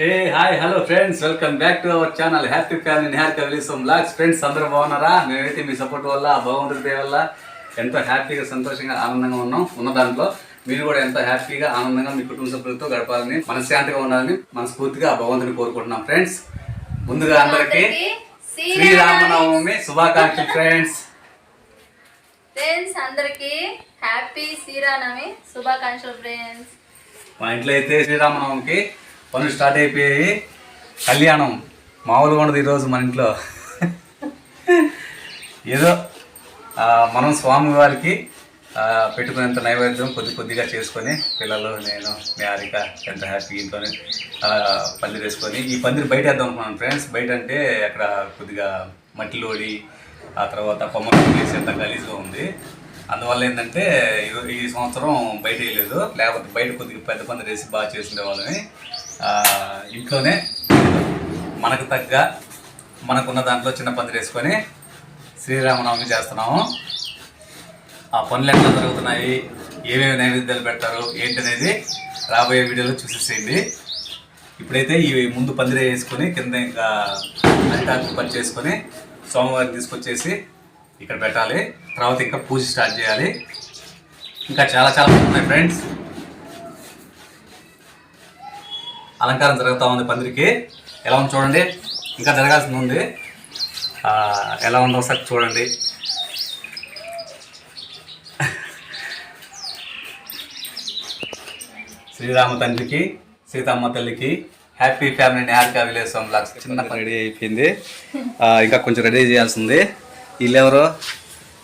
Hey hi hello friends welcome back to our channel happy family Nihar కవిలిసం vlogs friends అందరూ బాగున్నారా? మేమైతే మీ support వల్ల దయ వల్ల ఎంతో హ్యాపీగా సంతోషంగా ఆనందంగా ఉన్నాం ఉన్న దాంట్లో. మీరు కూడా ఎంతో హ్యాపీగా ఆనందంగా మీ కుటుంబ సభ్యులతో గడపాలని మనశ్శాంతిగా ఉండాలని మనస్ఫూర్తిగా భగవంతుని కోరుకుంటున్నాం. ఫ్రెండ్స్ ముందుగా అందరికీ శ్రీరామనవమి శుభాకాంక్షలు ఫ్రెండ్స్ ఫ్రెండ్స్ అందరికి హ్యాపీ శ్రీరామనవమి శుభాకాంక్షలు ఫ్రెండ్స్ మా ఇంట్లో అయితే శ్రీరామనవమికి పనులు స్టార్ట్ అయిపోయాయి. కళ్యాణం మామూలుగా ఉండదు ఈరోజు మన ఇంట్లో. ఏదో మనం స్వామి వారికి పెట్టుకునేంత నైవేద్యం కొద్ది కొద్దిగా చేసుకొని పిల్లలు నేను మేరిక ఎంత హ్యాపీ ఇంట్లోనే పందిరి వేసుకొని ఈ పందిరి బయట వేద్దాం అనుకున్నాను ఫ్రెండ్స్. బయట అంటే అక్కడ కొద్దిగా మట్టిలోడి ఆ తర్వాత కొమ్మలు వేసి అంత గలీజ్గా ఉంది. అందువల్ల ఏంటంటే ఈ- ఈ సంవత్సరం బయట వేయలేదు. లేకపోతే బయట కొద్దిగా పెద్ద పందిరి వేసి బాగా చేసుకునే వాళ్ళని ఇంట్లోనే మనకు తగ్గ మనకున్న దాంట్లో చిన్న పందిరి వేసుకొని శ్రీరామనవమి చేస్తున్నాము. ఆ పనులు ఎట్లా జరుగుతున్నాయి? ఏమేమి నైవేద్యాలు పెడతారు? ఏంటనేది రాబోయే వీడియోలో చూసేసేయండి. ఇప్పుడైతే ఈ ముందు పందిరే వేసుకొని కింద ఇంకా అరిటాకు పని చేసుకొని సోమవారం తీసుకొచ్చేసి ఇక్కడ పెట్టాలి. తర్వాత ఇంకా పూజ స్టార్ట్ చేయాలి. ఇంకా చాలా చాలా ఉన్నాయి ఫ్రెండ్స్ అలంకారం జరుగుతూ ఉంది పందిరికి. ఎలా ఉంది చూడండి. ఇంకా జరగాల్సింది ఉంది. ఎలా ఉందో ఒకసారి చూడండి. శ్రీరామ తండ్రికి సీతమ్మ తల్లికి హ్యాపీ ఫ్యామిలీ నేర్కా విలేజ్ బ్లాగ్స్ చిన్న రెడీ అయిపోయింది. ఇంకా కొంచెం రెడీ చేయాల్సింది. వీళ్ళెవరో?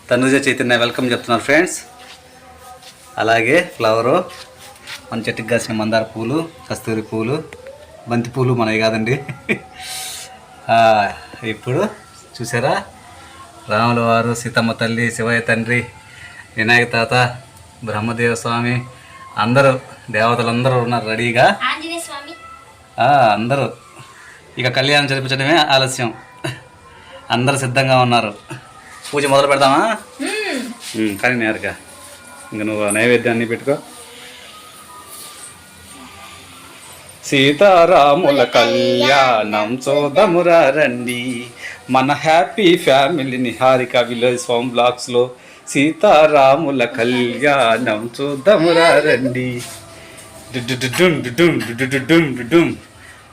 తనుజ చైతన్య వెల్కమ్ చెప్తున్నారు ఫ్రెండ్స్. అలాగే ఫ్లవరు. మన చెట్టుకి కాసిన మందార పూలు కస్తూరి పూలు బంతి పూలు మనవి కాదండి. ఇప్పుడు చూసారా? రాముల వారు సీతమ్మ తల్లి శివయ్య తండ్రి వినాయక తాత బ్రహ్మదేవ స్వామి అందరూ దేవతలందరూ ఉన్నారు రెడీగా? అందరూ. ఇక కళ్యాణం జరిపించడమే ఆలస్యం. అందరూ సిద్ధంగా ఉన్నారు. పూజ మొదలు పెడదామా ఉమ్, కానీ నేరుగా. ఇంక నువ్వు నైవేద్యాన్ని పెట్టుకో. సీతారాముల కళ్యాణం చూదమురా రండి మన హ్యాపీ ఫ్యామిలీని హారిక విలేజ్ హోమ్ బ్లాగ్స్లో సీతారాముల కళ్యాణం చూద్దామురా రండి.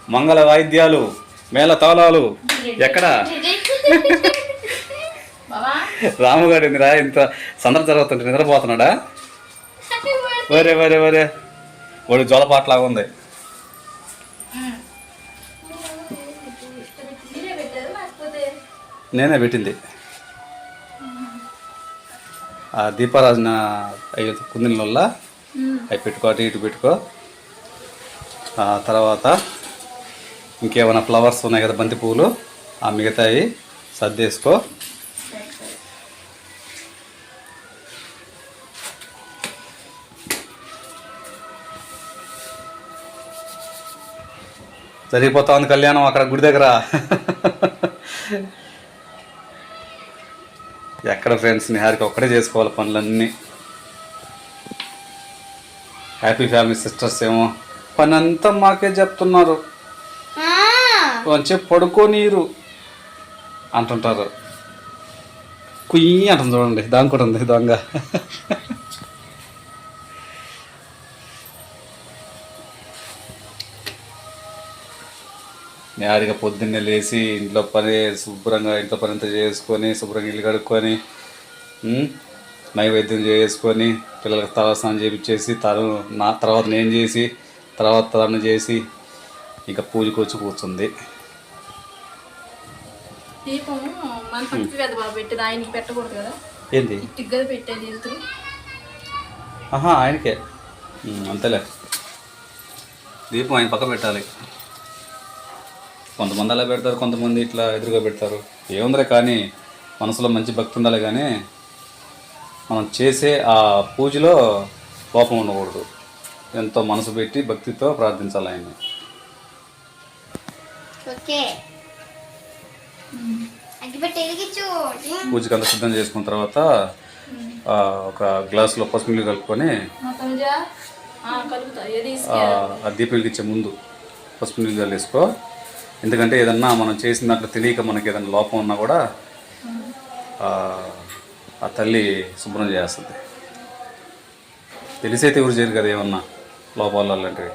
మంగళ వాయిద్యాలు మేళ తాళాలు ఎక్కడ? రాముగాడు ఎందురా ఇంత సందర్భం జరుగుతుంటే నిద్రపోతున్నాడా? వరే వరే వరే వాడు జోలపాట్లాగా ఉంది. నేనే పెట్టింది. ఆ దీపారాజన అయ్యో కుందిళ్ళ అవి పెట్టుకో అటు ఇటు పెట్టుకో. ఆ తర్వాత ఇంకేమైనా ఫ్లవర్స్ ఉన్నాయి కదా బంతి పువ్వులు ఆ మిగతాయి సర్దేసుకో జరిగిపోతా ఉంది కళ్యాణం అక్కడ గుడి దగ్గర. ఎక్కడ ఫ్రెండ్స్ నిహారిక ఒక్కడే చేసుకోవాలి పనులన్నీ. హ్యాపీ ఫ్యామిలీ సిస్టర్స్ ఏమో. పని అంతా మాకే చెప్తున్నారు. వచ్చి పడుకోనీరు. అంటుంటారు. కుయ్యి అంటుంది చూడండి దాని కూడా ఉంది దొంగ. నేరుగా పొద్దున్నే లేచి ఇంట్లో పని శుభ్రంగా ఇంట్లో పని అంతా చేసుకొని శుభ్రంగా ఇల్లు కడుక్కొని నైవేద్యం చేసుకొని పిల్లలకి తలస్నానం చేపించేసి తను నా తర్వాత నేను చేసి తర్వాత తను చేసి ఇంకా పూజకు వచ్చి కూర్చుంది. ఏంటి ఆహా ఆయనకే. అంతేలే. దీపం ఆయన పక్క పెట్టాలి. కొంతమంది అలా పెడతారు కొంతమంది ఇట్లా ఎదురుగా పెడతారు. ఏముందిలే కానీ మనసులో మంచి భక్తి ఉండాలి కానీ మనం చేసే ఆ పూజలో కోపం ఉండకూడదు. ఎంతో మనసు పెట్టి భక్తితో ప్రార్థించాలి ఆయన్ని. వెలిగించు. పూజకి అంత సిద్ధం చేసుకున్న తర్వాత ఆ, ఒక గ్లాసులో పసుపు నీళ్ళు కలుపుకొని ఆ, కలుపుతా. ఏది ఆ, ఆ దీపం వెలిగించే ముందు పసుపు నీళ్ళు వేసుకో ఎందుకంటే ఏదన్నా మనం చేసిన దాంట్లో తెలియక మనకి ఏదైనా లోపం ఉన్నా కూడా ఆ, తల్లి శుభ్రం చేస్తుంది. తెలిసైతే ఎవరు చేయరు కదా ఏమన్నా లోపాలు అలాంటివి.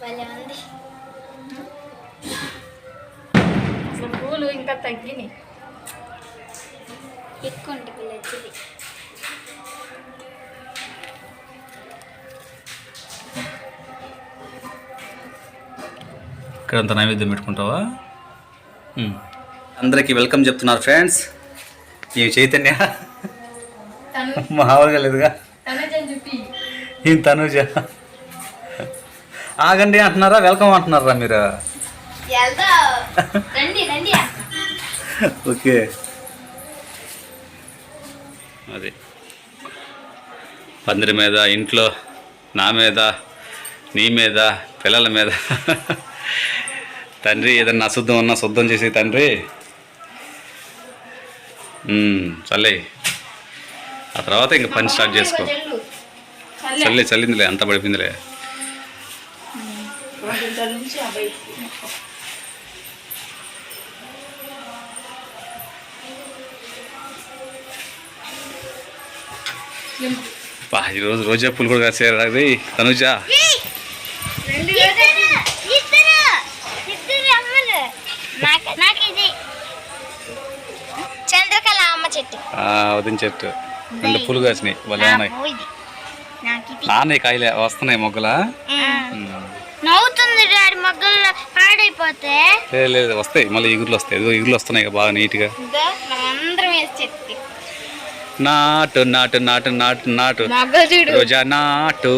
భలే ఇంకా తగ్గినాయి ఎక్కువ ఉంటుంది పిల్ల వచ్చింది ఇక్కడంతా నైవేద్యం పెట్టుకుంటావా? అందరికీ వెల్కమ్ చెప్తున్నారు ఫ్రెండ్స్. ఈ చైతన్య తను మామూలుగా లేదుగా. ఈ తనుజ. ఆగండి అంటున్నారా? వెల్కమ్ అంటున్నారా మీరు? ఓకే. అది. పందిరి మీద ఇంట్లో నా మీద నీ మీద పిల్లల మీద. తండ్రి ఏదన్నా అశుద్ధం ఉన్నా శుద్ధం చేసే తండ్రి. చల్లే. ఆ తర్వాత ఇంక పని స్టార్ట్ చేసుకో. చెల్లు. చల్లి చల్లిందిలే అంత పడిపోయిందిలే రోజుల నుంచి ఆ బయటికి నింపు. బా ఈరోజు రోజా పూలు కూడా కాసేరు అది తనుజా. చంద్రకళ అమ్మ చెట్టు. ఆ, వదిన చెట్టు. రెండు పూలు కాసినాయి భలే ఉన్నాయి. నాకు ఇది నాకు ఇది. నాన్న కాయలే వస్తున్నాయి మొగ్గలా? నవ్వుతుంది డాడీ మొగ్గల్లో పాడైపోతే. లేదు వస్తాయి మళ్ళీ ఇగుర్లు వస్తాయి. ఇగుర్లు వస్తున్నాయి బాగా నీట్గా. అందరం వేసి చెట్టు. నాటు నాటు నాటు నాటు నాటు. రోజా నాటు.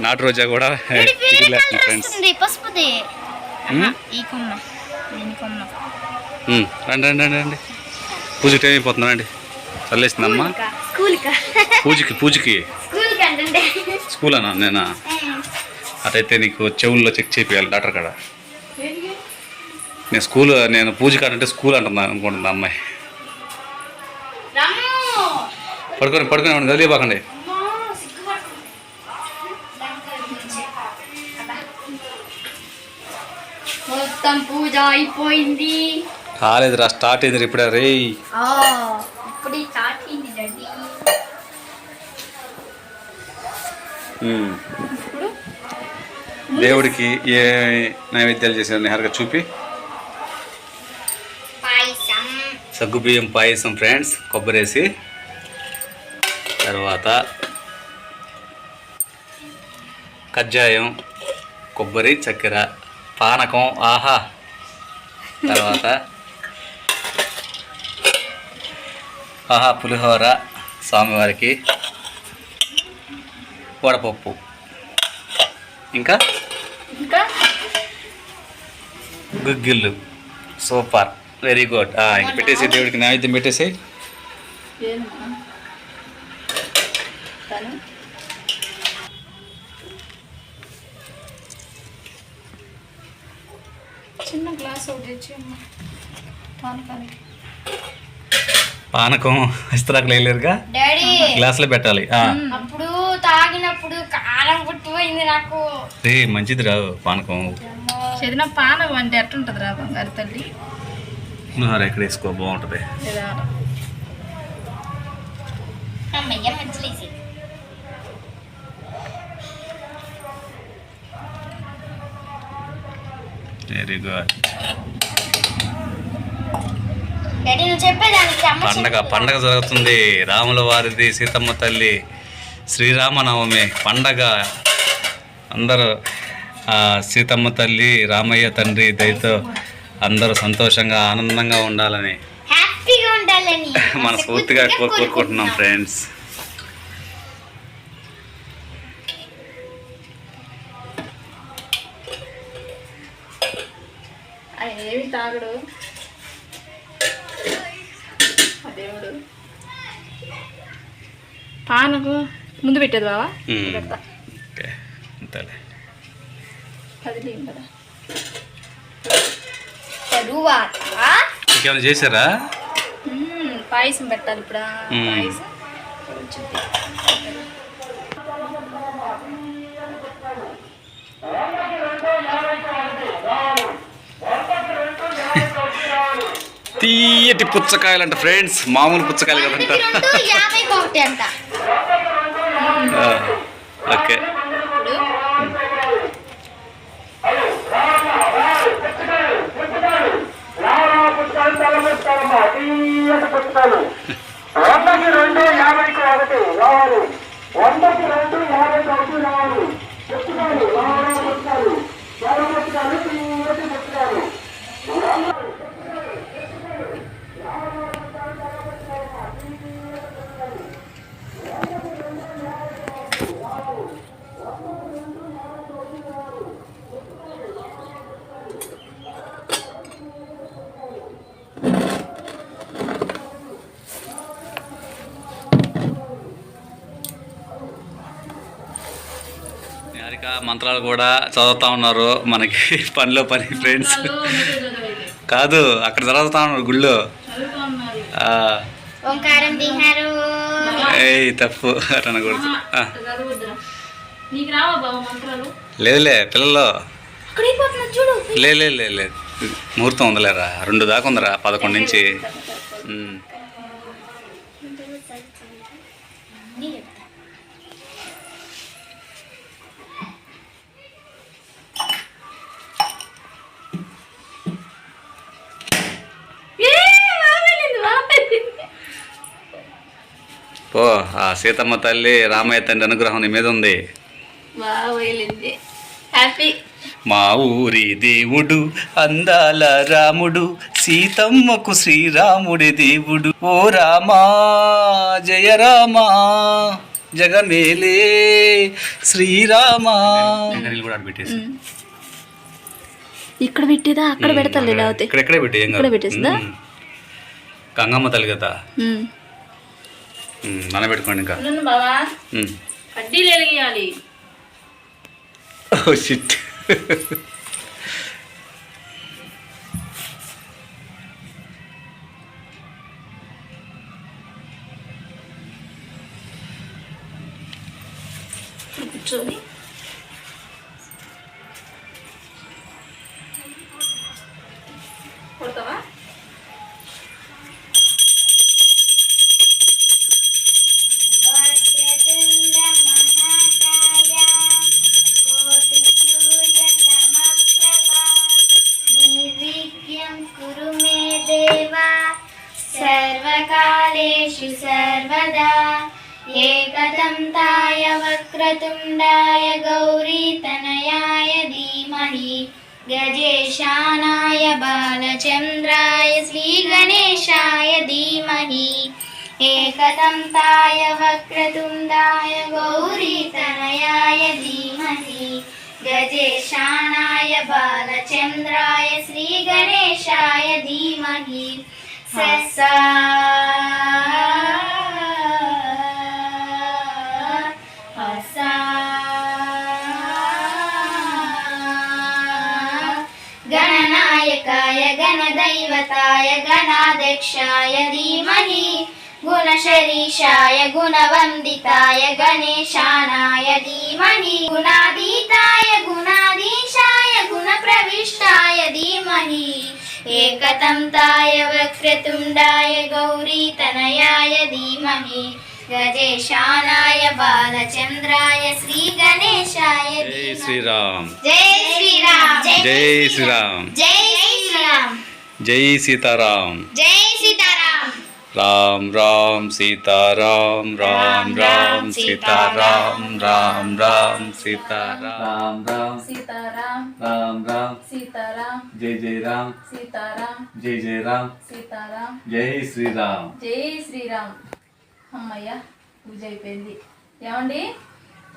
నాటు రోజా కూడా ఫ్రెండ్స్ రండి రండి రండి రండి. పూజ టైం అయిపోతుందా రండి. చల్లేసిందమ్మా. స్కూల్కా? పూజకి పూజకి. స్కూల్ అన్నా నేనా? అదైతే నీకు చెవుల్లో చెక్ చేయాలి డాక్టర్ కాడ. నేను స్కూల్ నేను పూజ కాడంటే స్కూల్ అంటున్నా అనుకుంటుంది ఆ అమ్మాయి పడుకొని పడుకొని ఏమన్నా కదిలిపోకండి. మొత్తం పూజ అయిపోయింది. కాలేదురా స్టార్ట్ అయింది ఇప్పుడే రే ఇప్పుడు స్టార్ట్ అయింది డాడీ దేవుడికి ఏ నైవేద్యాలు చేశారు నిహారుగా చూపి. సగ్గుబియ్యం పాయసం ఫ్రెండ్స్ కొబ్బరేసి తర్వాత కజ్జాయం కొబ్బరి చక్కెర పానకం ఆహా. తర్వాత ఆహా పులిహోర స్వామివారికి వడపప్పు. ఇంకా? ఇంకా? గుగ్గిళ్ళు. సూపర్. Very good. ఇంక పెట్టేసి దేవుడికి నైవేద్యం పెట్టేసి పానకం ఇస్తరాకులు వేయలేరుగా గ్లాసులో పెట్టాలి. అప్పుడు తాగినప్పుడు కారం పుట్టిపోయింది నాకు. రే మంచిది రావు పానకం. చదివిన పానం అంటే ఎట్టుంటది రా బంగారు తల్లి? పులిహోర ఎక్కడ వేసుకో? బాగుంటుంది. వెరీ గుడ్ డాడీ నువ్వు చెప్పేదానికి అమ్మ పండగ పండగ జరుగుతుంది. రాముల వారిది సీతమ్మ తల్లి శ్రీరామనవమి పండగ. అందరూ ఆ, సీతమ్మ తల్లి రామయ్య తండ్రి దయతో అందరూ సంతోషంగా ఆనందంగా ఉండాలని. హ్యాపీగా ఉండాలని. మనస్ఫూర్తిగా కోరుకుంటున్నాం ఫ్రెండ్స్. ఏమి తాగడు ఆ దేవుడు పానకు ముందు పెట్టేది బావా? అంతేలే తరువాత. ఇంకేమైనా చేశారా? పాయసం పెట్టాలి ఇప్పుడు. పాయసం? తీయటి పుచ్చకాయలు అంట ఫ్రెండ్స్ మామూలు పుచ్చకాయలు కదంట రెండు యాభైకి ఒకటి అంట ఆ, ఓకే. పుస్తకాలు వందకి రెండు యాభైకి ఒకటి రావాలి వందకి రెండు యాభైకి ఒకటి రావాలి పుస్తకాలు రావాలి పుస్తకాలు చాలా పుస్తకాలు తీయటి పుస్తకాలు నిహారిక మంత్రాలు కూడా చదువుతా ఉన్నారు. మనకి పనిలో పని ఫ్రెండ్స్. కాదు అక్కడ చదువుతా ఉన్నారు గుళ్ళో. ఏయ్ తప్పు. అనకూడదు. లేదులే పిల్లలు అక్కడ అయిపోతున్నా చూడు. లే లే లే లే. ముహూర్తం ఉందిలేరా? రెండు దాకా ఉందిరా పదకొండు నుంచి ఉమ్. ఏ, బాగా వెళ్ళింది, బాగా వెళ్ళింది. పో ఆ సీతమ్మ తల్లి రామయ్య తండ్రి అనుగ్రహం నీ మీద ఉంది. హ్యాపీ మా ఊరి దేవుడు అందాల రాముడు సీతమ్మకు శ్రీరాముడి దేవుడు. ఓ రామా జయ రామా జగమేలే శ్రీరామా. పెట్టేసి. ఇక్కడ పెట్టేదా? అక్కడ పెడతాలే లేకపోతే. ఇక్కడ ఇక్కడే పెట్టి ఏం కాదు. ఇక్కడే పెట్టేసిందా? ఉమ్. గంగమ్మ తల్లి కదా. పెట్టుకోండి ఇంకా. బావా. కడ్డీలు వెలిగియాలి. ఓ షిట్ కూర్చొని ि गजेशानाय बालचन्द्राय श्रीगणेशाय धीमहि। एकदन्ताय वक्रतुम्दाय गौरीतनयाय धीमहि। गजेशानाय बालचन्द्राय श्रीगणेशाय धीमहि। स గణనాయకాయ గణదైవతాయ గణాధ్యక్షాయ ధీమహి గుణశరీషాయ గుణవందితాయ గణేశానాయ ధీమహి గుణాతీతాయ గుణాధీశాయ గుణప్రవిష్టాయ ధీమహి ఏకతంతాయ వక్రతుండాయ గౌరీతనయాయ ధీమహి గజేశానాయ బాలచంద్రాయ శ్రీ గణేశాయ జై ధీమహి శ్రీరామ్ జై శ్రీరామ్ జై సీతారాం. జై సీతారాం. రామ్ రామ్ సీతారాం రామ్ రామ్ సీతారాం. రామ్ రామ్ సీతారాం. రామ్ రామ్ సీతారాం. రామ్ రామ్ సీతారాం. జై జై రామ్. సీతారాం. జై జై రామ్. సీతారాం. జై శ్రీరామ్. జై శ్రీరామ్. అమ్మయ్య పూజ అయిపోయింది. ఏమండి?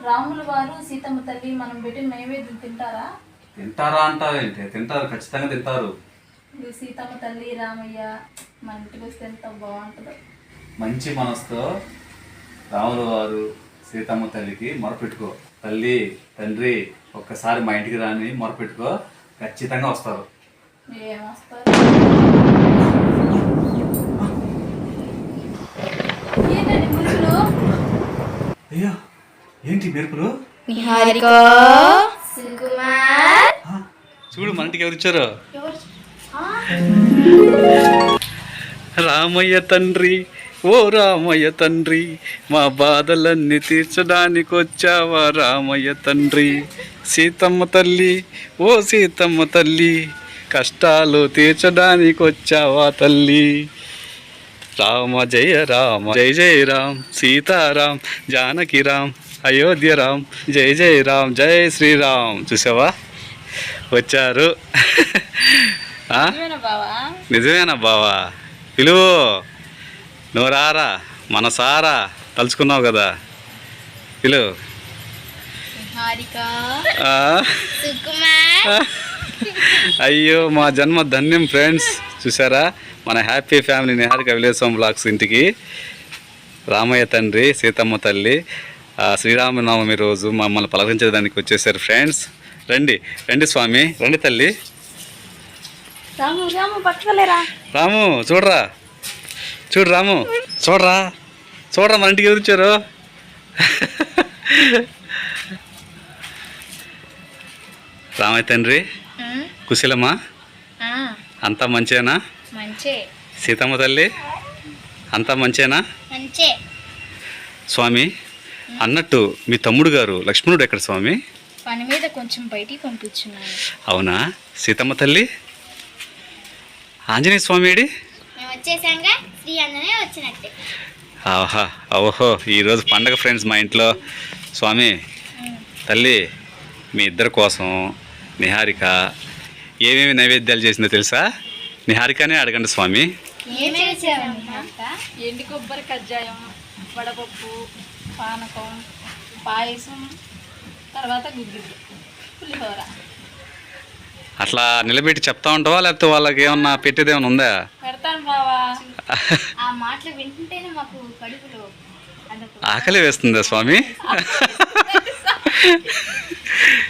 రాముల వారు సీతమ్మ తల్లి మనం పెట్టిన నైవేద్యం తింటారా? తింటారా అంటావేంటి? తింటారు ఖచ్చితంగా తింటారు. ఇది సీతమ్మ తల్లి రామయ్య మన ఇంటికి వస్తే ఎంత బాగుంటుందో. మంచి మనసుతో రాముల వారు సీతమ్మ తల్లికి మొరపెట్టుకో. తల్లి తండ్రి ఒక్కసారి మా ఇంటికి రాని మొరపెట్టుకో. ఖచ్చితంగా వస్తారు. ఏమొస్తారు? ఏంటండి అయ్యో ఏంటి మెరుపులు? నిహారిక. సుకుమార్. ఆ, చూడు మన ఇంటికి ఎవరు వచ్చారో. రామయ్య తండ్రి ఓ రామయ్య తండ్రి మా బాధలన్నీ తీర్చడానికి వచ్చావా రామయ్య తండ్రి? సీతమ్మ తల్లి ఓ సీతమ్మ తల్లి కష్టాలు తీర్చడానికి వచ్చావా తల్లి? రామ జయ రామ జయ జయ రామ్ సీతారాం జానకి రామ్ అయోధ్య రామ్ జయ జయ రామ్ జయ శ్రీరామ్. చూసావా? వచ్చారు. నిజమేనా బావా? పిలువు. నువ్వు రారా? మనసారా? తలుచుకున్నావు కదా? పిలువు అయ్యో మా జన్మ ధన్యం ఫ్రెండ్స్. చూసారా మన హ్యాపీ ఫ్యామిలీ నిహారిక విలేసం బ్లాక్స్ ఇంటికి. రామయ్య తండ్రి సీతమ్మ తల్లి శ్రీరామనవమి రోజు మమ్మల్ని పలకరించడానికి వచ్చేసారు ఫ్రెండ్స్. రండి రండి స్వామి రండి తల్లి. రాము రాము పట్టుకోలేరా? రాము చూడరా. చూడు రాము చూడరా. చూడరా మన ఇంటికి ఎవరు వచ్చారు రామయ్య తండ్రి కుశలమా? అంతా మంచేనా? మంచే. సీతమ్మ తల్లి అంతా మంచేనా? మంచే. స్వామి అన్నట్టు మీ తమ్ముడు గారు లక్ష్మణుడు ఎక్కడ స్వామి? పని మీద కొంచెం బయటికి పంపించున్నాను. అవునా? సీతమ్మ తల్లి ఆంజనేయ స్వామి ఏడి మేము వచ్చేసాంగా శ్రీ అందనే వచ్చినట్టే. ఆహా ఓహో ఈరోజు పండగ ఫ్రెండ్స్ మా ఇంట్లో. స్వామి తల్లి మీ ఇద్దరి కోసం నిహారిక ఏమేమి నైవేద్యాలు చేసిందో తెలుసా? నిహారికనే అడగండి స్వామి. ఎండి కొబ్బరి కజ్జాయం వడపప్పు పానకం పాయసం తర్వాత గుగ్గిళ్ళు పులిహోర. అట్లా నిలబెట్టి చెప్తా ఉంటావా? లేకపోతే వాళ్ళకి ఏమన్నా పెట్టేది ఏమైనా ఉందా? పెడతాను బావా. ఆ మాటలు వింటుంటేనే మాకు కడుపులో అదొక ఆకలి వేస్తుందా స్వామి?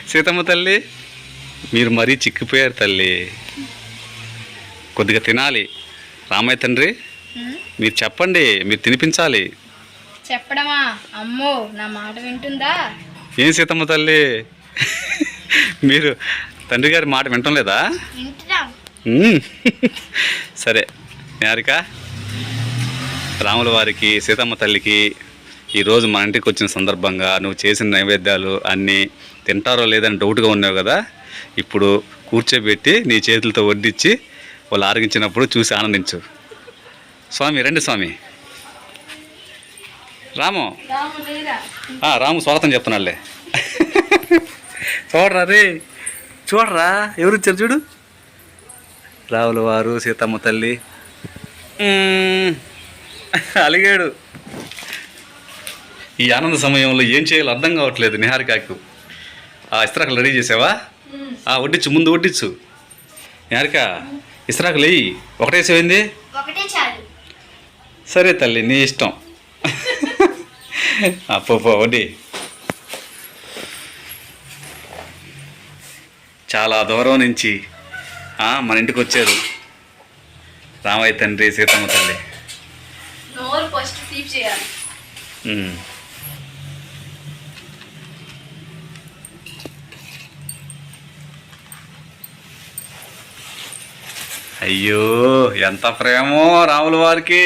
సీతమ్మ తల్లి మీరు మరీ చిక్కిపోయారు తల్లి. కొద్దిగా తినాలి. రామయ్య తండ్రి మీరు చెప్పండి మీరు తినిపించాలి. చెప్పడమా? అమ్మో నా మాట వింటుందా? ఏం సీతమ్మ తల్లి? మీరు తండ్రి గారి మాట వింటం లేదా. సరే. నిహారిక రాముల వారికి సీతమ్మ తల్లికి ఈరోజు మన ఇంటికి వచ్చిన సందర్భంగా నువ్వు చేసిన నైవేద్యాలు అన్నీ తింటారో లేదని డౌట్గా ఉన్నావు కదా? ఇప్పుడు కూర్చోబెట్టి నీ చేతులతో వడ్డించి వాళ్ళు ఆరగించినప్పుడు చూసి ఆనందించు. స్వామి రండి స్వామి. రాము. రాము లేరా? ఆ, రాము స్వాగతం చెప్తున్నాళ్ళే చూడరా రే. చూడరా ఎవరు వచ్చారు చూడు? రావుల వారు సీతమ్మ తల్లి. అలిగాడు. ఈ ఆనంద సమయంలో ఏం చేయాలో అర్థం కావట్లేదు నిహారికకు. ఆ ఇస్త్రాకులు రెడీ చేసావా? ఆ వడ్డించు ముందు వడ్డించు నిహారిక ఇస్త్రాకులు వెయ్యి ఒకటేసేమైంది ఒకటే చాలు. సరే తల్లి నీ ఇష్టం. ఆ, పో పో వడ్డీ. చాలా దూరం నుంచి మన ఇంటికి వచ్చారు. రామయ్య తండ్రి సీతమ్మ తల్లి. అయ్యో ఎంత ప్రేమో రాముల వారికి.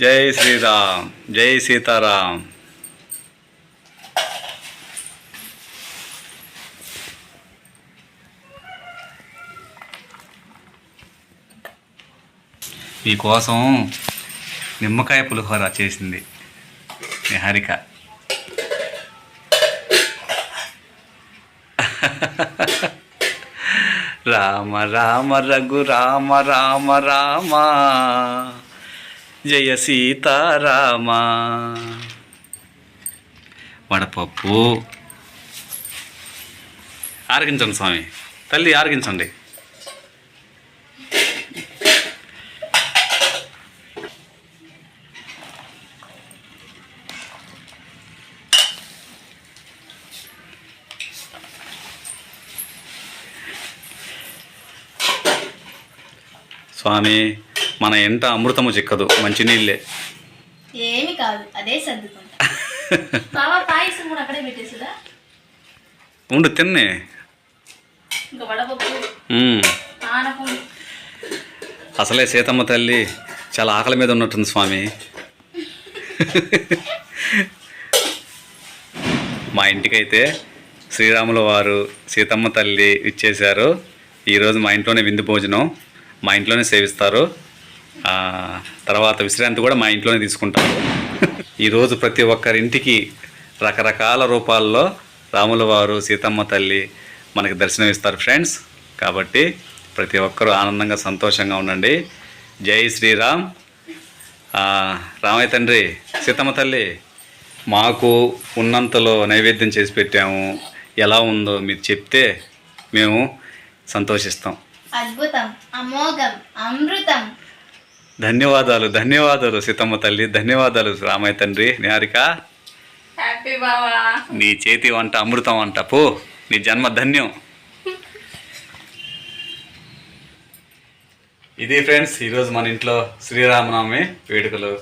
జై శ్రీరామ్ జై సీతారాం. మీకోసం నిమ్మకాయ పులిహోర చేసింది నిహారిక. రామ రామ రఘు రామ రామ రామ. జయ సీతారామ. వడపప్పు. ఆరగించండి స్వామి. తల్లి ఆరగించండి. స్వామి మన ఎంట అమృతము చిక్కదు మంచినీళ్ళే ఏమి కాదు అదే సర్దుకుంటా. బావా పాయసం కూడా అక్కడే పెట్టేసిదా ఉండు తిన్నే. ఇంకా వడపప్పు మ్మ్. ఆనపం అసలే సీతమ్మ తల్లి చాలా ఆకలి మీద ఉన్నట్టుంది స్వామి. మా ఇంటికైతే శ్రీరాముల వారు సీతమ్మ తల్లి ఇచ్చేశారు. ఈరోజు మా ఇంట్లోనే విందు భోజనం. మా ఇంట్లోనే సేవిస్తారు తర్వాత విశ్రాంతి కూడా మా ఇంట్లోనే తీసుకుంటారు ఈరోజు ప్రతి ఒక్కరింటికి రకరకాల రూపాల్లో రాముల వారు సీతమ్మ తల్లి మనకి దర్శనమిస్తారు ఫ్రెండ్స్. కాబట్టి ప్రతి ఒక్కరూ ఆనందంగా సంతోషంగా ఉండండి. జై శ్రీరామ్. రామయ్య తండ్రి సీతమ్మ తల్లి మాకు ఉన్నంతలో నైవేద్యం చేసి పెట్టాము. ఎలా ఉందో మీరు చెప్తే మేము సంతోషిస్తాం. అద్భుతం అమోఘం అమృతం. ధన్యవాదాలు ధన్యవాదాలు సీతమ్మ తల్లి ధన్యవాదాలు రామయ్య తండ్రి నిహారిక. హ్యాపీ బావా నీ చేతి వంట అమృతం వంట పో నీ జన్మ ధన్యం. ఇది ఫ్రెండ్స్ ఈరోజు మన ఇంట్లో శ్రీరామనవమి వేడుకలు.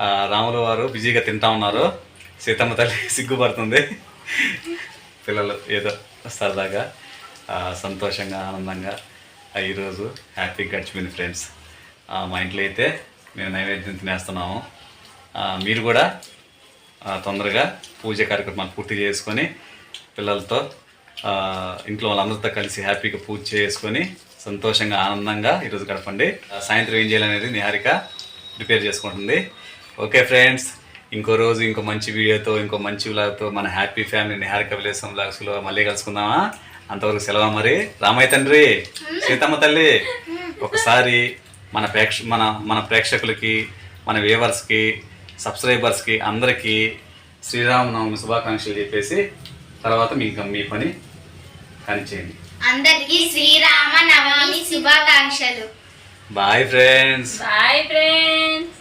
ఆ, రాముల వారు బిజీగా తింటా ఉన్నారు. సీతమ్మ తల్లి సిగ్గుపడుతుంది. పిల్లలు ఏదో సరదాగా సంతోషంగా ఆనందంగా ఈరోజు హ్యాపీగా గడిచిపోయింది ఫ్రెండ్స్. మా ఇంట్లో అయితే మేము నైవేద్యం తినేస్తున్నాము. మీరు కూడా తొందరగా పూజ కార్యక్రమాలు పూర్తి చేసుకొని పిల్లలతో ఇంట్లో వాళ్ళందరితో కలిసి హ్యాపీగా పూజ చేసుకొని సంతోషంగా ఆనందంగా ఈరోజు గడపండి. ఆ, సాయంత్రం ఏం చేయాలనేది నిహారిక ప్రిపేర్ చేసుకుంటుంది. ఓకే ఫ్రెండ్స్ ఇంకో రోజు ఇంకో మంచి వీడియోతో ఇంకో మంచి వ్లాగ్తో మన హ్యాపీ ఫ్యామిలీ నిహారిక విలేసం వ్లాగ్స్లో మళ్ళీ కలుసుకుందామా? అంతవరకు సెలవు మరి? రామయ్య తండ్రి సీతమ్మ తల్లి ఒకసారి మన ప్రేక్ష మన మన ప్రేక్షకులకి మన వ్యూవర్స్కి సబ్స్క్రైబర్స్కి అందరికీ శ్రీరామనవమి శుభాకాంక్షలు చెప్పేసి తర్వాత మీ మీ పని కానిచేయండి అందరికీ శ్రీరామ నవమి శుభాకాంక్షలు. Bye friends. Bye friends.